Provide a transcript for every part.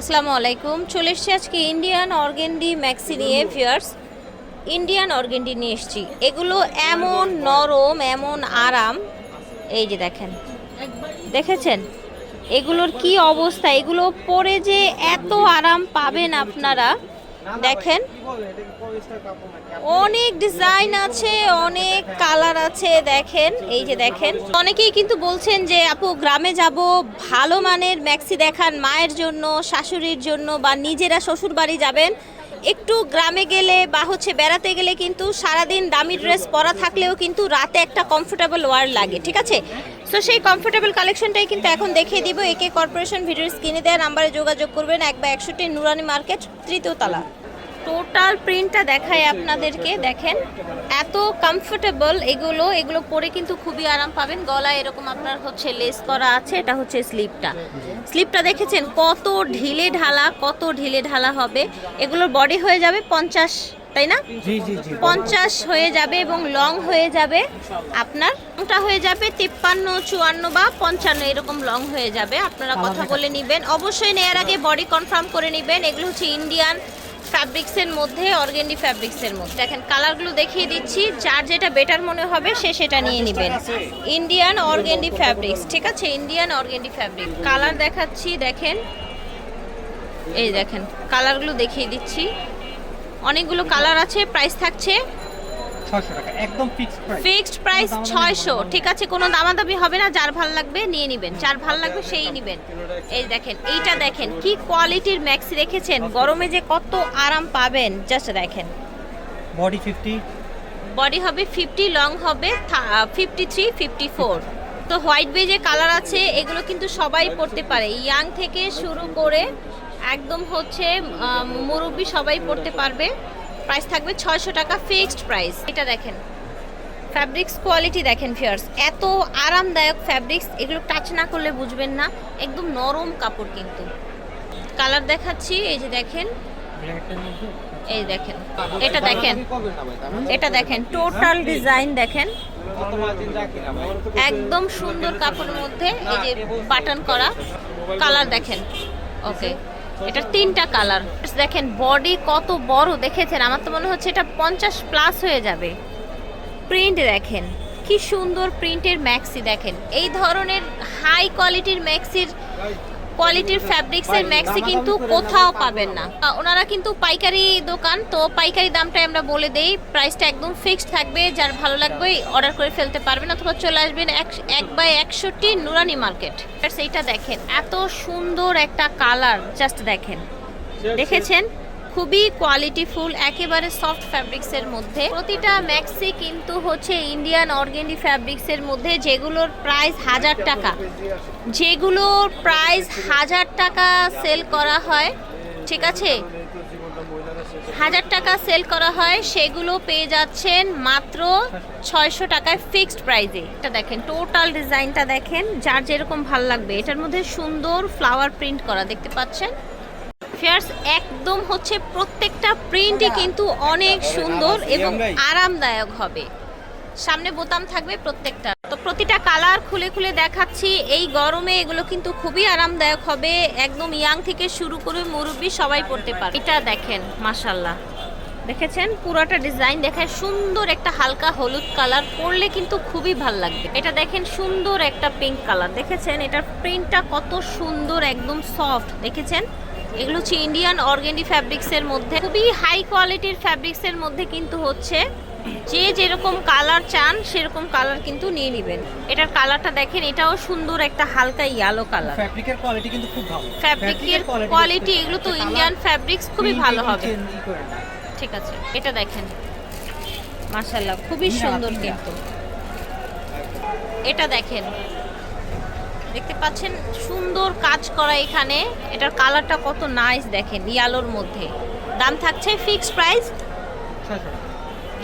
আসসালামু আলাইকুম। চলে এসছি আজকে ইন্ডিয়ান অর্গেন্ডি ম্যাক্সি নিয়ে ইন্ডিয়ান অর্গেন্ডি নিয়ে এসছি। এগুলো এমন নরম, এমন আরাম। এই যে দেখেন। দেখেছেন? এগুলোর কি অবস্থা? এগুলো পরে যে এত আরাম পাবেন আপনারা দেখেন। অনেক ডিজাইন আছে অনেক কালার আছে দেখেন এই যে দেখেন। অনেকেই কিন্তু বলছেন যে আপু গ্রামে যাব ভালো মানের ম্যাক্সি দেখান মায়ের জন্য শাশুড়ির জন্য বা নিজেরা শ্বশুর বাড়ি যাবেন। একটু গ্রামে গেলে বা হচ্ছে বেড়াতে গেলে কিন্তু সারাদিন দামি ড্রেস পরা থাকলেও কিন্তু রাতে একটা কমফোর্টেবল ওয়ার লাগে, ঠিক আছে? তো সেই কমফোর্টেবল কালেকশনটাই কিন্তু এখন দেখিয়ে দিব। একে কর্পোরেশন ভিডিওর স্ক্রিনে দেওয়া নাম্বারে যোগাযোগ করবেন। এক বা একষট্টি নুরানি মার্কেট তৃতীয় তলা। টোটাল প্রিন্টটা দেখায় আপনাদেরকে দেখেন। এত কমফোর্টেবল এগুলো এগুলো পরে কিন্তু খুবই আরাম পাবেন। গলায় এরকম আপনার হচ্ছে লেস করা আছে এটা হচ্ছে স্লিপটা স্লিপটা দেখেছেন? কত ঢিলে ঢালা কত ঢিলে ঢালা হবে। এগুলোর বডি হয়ে যাবে পঞ্চাশ তাই না? পঞ্চাশ হয়ে যাবে এবং লং হয়ে যাবে আপনার। ওটা হয়ে যাবে তিপ্পান্ন চুয়ান্ন বা পঞ্চান্ন এরকম লং হয়ে যাবে। আপনারা কথা বলে নেবেন। অবশ্যই নেয়ার আগে বডি কনফার্ম করে নেবেন। এগুলো হচ্ছে ইন্ডিয়ান ফ্যাব্রিক্সের মধ্যে, অর্গেন্ডি ফ্যাব্রিক্সের মধ্যে। দেখেন, কালারগুলো দেখিয়ে দিচ্ছি। যার যেটা বেটার মনে হবে, সে সেটা নিয়ে নেবেন। ইন্ডিয়ান অর্গেন্ডি ফ্যাব্রিক্স ঠিক আছে? ইন্ডিয়ান অর্গেন্ডি ফ্যাব্রিক কালার দেখাচ্ছি, দেখেন। এই দেখেন, কালারগুলো দেখিয়ে দিচ্ছি। অনেকগুলো কালার আছে প্রাইস থাকছে ফিক্সড প্রাইস ছয়শো ঠিক আছে কোনো দামাদামি হবে না যার ভালো লাগবে নিয়ে নেবেন যার ভালো লাগবে সেই নেবেন। এই দেখেন এইটা দেখেন কি কোয়ালিটির ম্যাক্সি রেখেছেন গরমে যে কত আরাম পাবেন জাস্ট দেখেন। বডি ফিফটি বডি হবে ফিফটি লং হবে ফিফটি থ্রি ফিফটি ফোর তো হোয়াইট বেজে কালার আছে এগুলো কিন্তু সবাই পড়তে পারে। ইয়াং থেকে শুরু করে একদম হচ্ছে মুরব্বি সবাই পড়তে পারবে। প্রাইস থাকবে ছয়শো টাকা ফিক্সড প্রাইস এটা দেখেন। ফ্যাব্রিক্স কোয়ালিটি দেখেন ফিয়ার্স এত আরামদায়ক ফ্যাব্রিক্স এগুলো টাচ না করলে বুঝবেন না। একদম নরম কাপড় কিন্তু। কালার দেখাচ্ছি, এই যে দেখেন। এই দেখেন। এটা দেখেন। এটা দেখেন। টোটাল ডিজাইন দেখেন। একদম সুন্দর কাপড়ের মধ্যে এই যে বাটন করা। কালার দেখেন। ওকে এটা তিনটা কালার। দেখেন বডি কত বড় দেখেছেন? আমার তো মনে হচ্ছে এটা পঞ্চাশ প্লাস হয়ে যাবে। প্রিন্ট দেখেন, কি সুন্দর প্রিন্টের ম্যাক্সি দেখেন। এই ধরনের হাই কোয়ালিটির ম্যাক্সির কোয়ালিটির ফ্যাব্রিক্সের ম্যাক্সি কিন্তু কোথাও পাবেন না। ওনারা কিন্তু পাইকারি দোকান তো পাইকারি দামটাই আমরা বলে দেই। প্রাইসটা একদম ফিক্সড থাকবে যার ভালো লাগবে অর্ডার করে ফেলতে পারবেন অথবা চলে আসবেন এক- এক বাই একষট্টি নুরানি মার্কেট সেইটা দেখেন এত সুন্দর একটা কালার জাস্ট দেখেন। দেখেছেন? খুবই কোয়ালিটিফুল একেবারে সফট ফ্যাব্রিক্সের মধ্যে। প্রতিটা ম্যাক্সি কিন্তু হচ্ছে ইন্ডিয়ান অর্গেন্ডি ফ্যাব্রিক্সের মধ্যে, যেগুলোর প্রাইস হাজার টাকা। যেগুলোর প্রাইস হাজার টাকা সেল করা হয়, ঠিক আছে? হাজার টাকা সেল করা হয়, সেগুলো পেয়ে যাচ্ছেন মাত্র ছয়শো টাকায় ফিক্সড প্রাইজে এটা দেখেন টোটাল ডিজাইনটা দেখেন, যার যেরকম ভালো লাগবে। এটার মধ্যে সুন্দর ফ্লাওয়ার প্রিন্ট করা, দেখতে পাচ্ছেন? ফেয়ার্স একদম হচ্ছে প্রত্যেকটা প্রিন্টই কিন্তু অনেক সুন্দর এবং আরামদায়ক হবে। সামনে বোতাম থাকবে প্রত্যেকটা। তো প্রতিটা কালার খুলে খুলে দেখাচ্ছি। এই গরমে এগুলো কিন্তু খুবই আরামদায়ক হবে। একদম ইয়াং থেকে শুরু করে মুরব্বি সবাই পড়তে পারে এটা দেখেন মাশাল্লাহ দেখেছেন? পুরোটা ডিজাইন দেখায় সুন্দর একটা হালকা হলুদ কালার পরলে কিন্তু খুবই ভালো লাগবে। এটা দেখেন সুন্দর একটা পিঙ্ক কালার। দেখেছেন? এটার প্রিন্টটা কত সুন্দর একদম সফট। দেখেছেন? এগুলো হচ্ছে ইন্ডিয়ান অর্গেন্ডি ফ্যাব্রিক্সের মধ্যে। খুবই হাই কোয়ালিটির ফ্যাব্রিক্সের মধ্যে কিন্তু হচ্ছে যে যেরকম কালার চান সেরকম কালার কিন্তু নিয়ে নেবেন। এটার কালারটা দেখেন এটাও সুন্দর একটা হালকা ইয়েলো কালার ফ্যাব্রিকের কোয়ালিটি কিন্তু খুব ভালো। ফ্যাব্রিকের কোয়ালিটি এগুলো তো ইন্ডিয়ান ফ্যাব্রিক্স খুবই ভালো হবে। ঠিক আছে এটা দেখেন। মাশাল্লাহ খুবই সুন্দর কিন্তু। এটা দেখেন। দেখতে পাচ্ছেন সুন্দর কাজ করা এখানে। এটার কালারটা কত নাইস দেখেন, ইয়ালোর মধ্যে। দাম থাকছে ফিক্স প্রাইস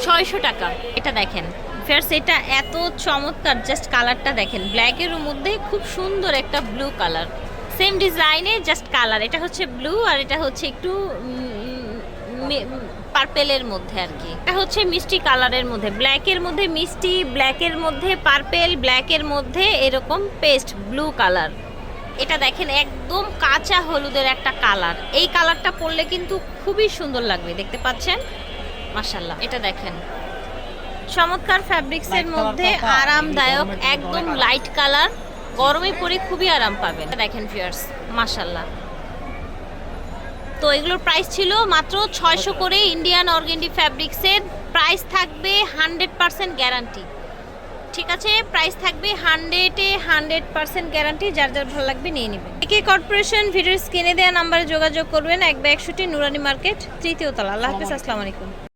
ছয়শো টাকা। এটা দেখেন ফেয়ার্স এটা এত চমৎকার জাস্ট কালারটা দেখেন। ব্ল্যাকের মধ্যে খুব সুন্দর একটা ব্লু কালার সেম ডিজাইনে জাস্ট কালার এটা হচ্ছে ব্লু আর এটা হচ্ছে একটু পার্পেলের মধ্যে আর কি। এটা হচ্ছে মিষ্টি কালারের মধ্যে। ব্ল্যাকের মধ্যে মিষ্টি ব্ল্যাকের মধ্যে পার্পেল ব্ল্যাকের মধ্যে এরকম পেস্ট ব্লু কালার। এটা দেখেন একদম কাঁচা হলুদের একটা কালার। এই কালারটা পরলে কিন্তু খুবই সুন্দর লাগবে দেখতে পাচ্ছেন? মাশাল্লাহ এটা দেখেন। চমৎকার ফ্যাব্রিক্সের মধ্যে আরামদায়ক একদম লাইট কালার গরমে পরে খুবই আরাম পাবেন। এটা দেখেন ফিয়ার্স মাশাল্লাহ তো এগুলোর প্রাইস ছিল মাত্র ছয়শো করে ইন্ডিয়ান অর্গেন্ডি ফ্যাব্রিক্সের প্রাইস থাকবে হান্ড্রেড পারসেন্ট গ্যারান্টি ঠিক আছে প্রাইস থাকবে হান্ড্রেডে হান্ড্রেড পার্সেন্ট গ্যারান্টি যার যার ভালো লাগবে নিয়ে নেবেন। একে কর্পোরেশন ভিডিওর স্ক্রিনে দেওয়া নাম্বারে যোগাযোগ করবেন এক বা একষট্টি নুরানি মার্কেট তৃতীয় তলা। আল্লাহ হাফিজ আসসালামু আলাইকুম।